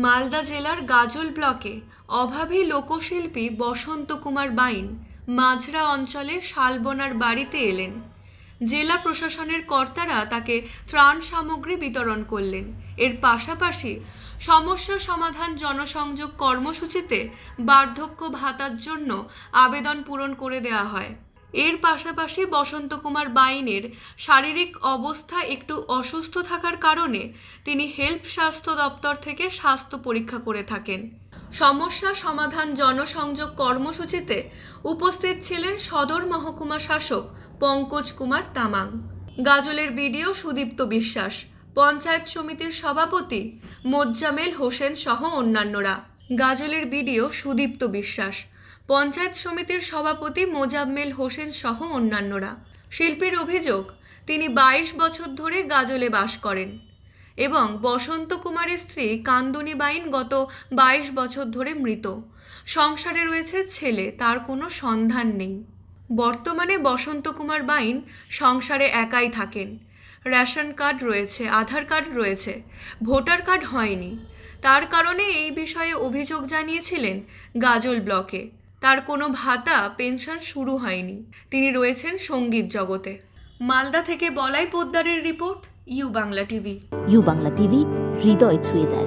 মালদা জেলার গাজল ব্লকে অভাবী লোকশিল্পী বসন্ত কুমার বাইন মাঝরা অঞ্চলে শালবনার বাড়িতে এলেন। জেলা প্রশাসনের কর্তারা তাকে ত্রাণ সামগ্রী বিতরণ করলেন। এর পাশাপাশি সমস্যা সমাধান জনসংযোগ কর্মসূচিতে বার্ধক্য ভাতার জন্য আবেদন পূরণ করে দেওয়া হয়। এর পাশাপাশি বসন্ত কুমার বাইনের শারীরিক অবস্থা একটু অসুস্থ থাকার কারণে তিনি হেল্প স্বাস্থ্য দপ্তর থেকে স্বাস্থ্য পরীক্ষা করে থাকেন। সমস্যা সমাধান জনসংযোগ কর্মসূচিতে উপস্থিত ছিলেন সদর মহকুমা শাসক পঙ্কজ কুমার তামাং। গাজলের বিডিও সুদীপ্ত বিশ্বাস। পঞ্চায়েত সমিতির সভাপতি মোজ্জামেল হোসেন সহ অন্যান্যরা। গাজলের বিডিও সুদীপ্ত বিশ্বাস। পঞ্চায়েত সমিতির সভাপতি মোজাম্মেল হোসেন সহ অন্যান্যরা। শিল্পীর অভিযোগ, তিনি বাইশ বছর ধরে গাজলে বাস করেন এবং বসন্ত কুমারের স্ত্রী কান্দনী বাইন গত বাইশ বছর ধরে মৃত। সংসারে রয়েছে ছেলে, তার কোনো সন্ধান নেই। বর্তমানে বসন্ত কুমার বাইন সংসারে একাই থাকেন। রেশন কার্ড রয়েছে, আধার কার্ড রয়েছে, ভোটার কার্ড হয়নি। তার কারণে এই বিষয়ে অভিযোগ জানিয়েছিলেন গাজল ব্লকে। তার কোনো ভাতা, পেনশন শুরু হয়নি। তিনি রয়েছেন সংগীত জগতে। মালদা থেকে Balai পোদ্দারের report, U Bangla TV. U Bangla TV, হৃদয় ছুঁয়ে যায়।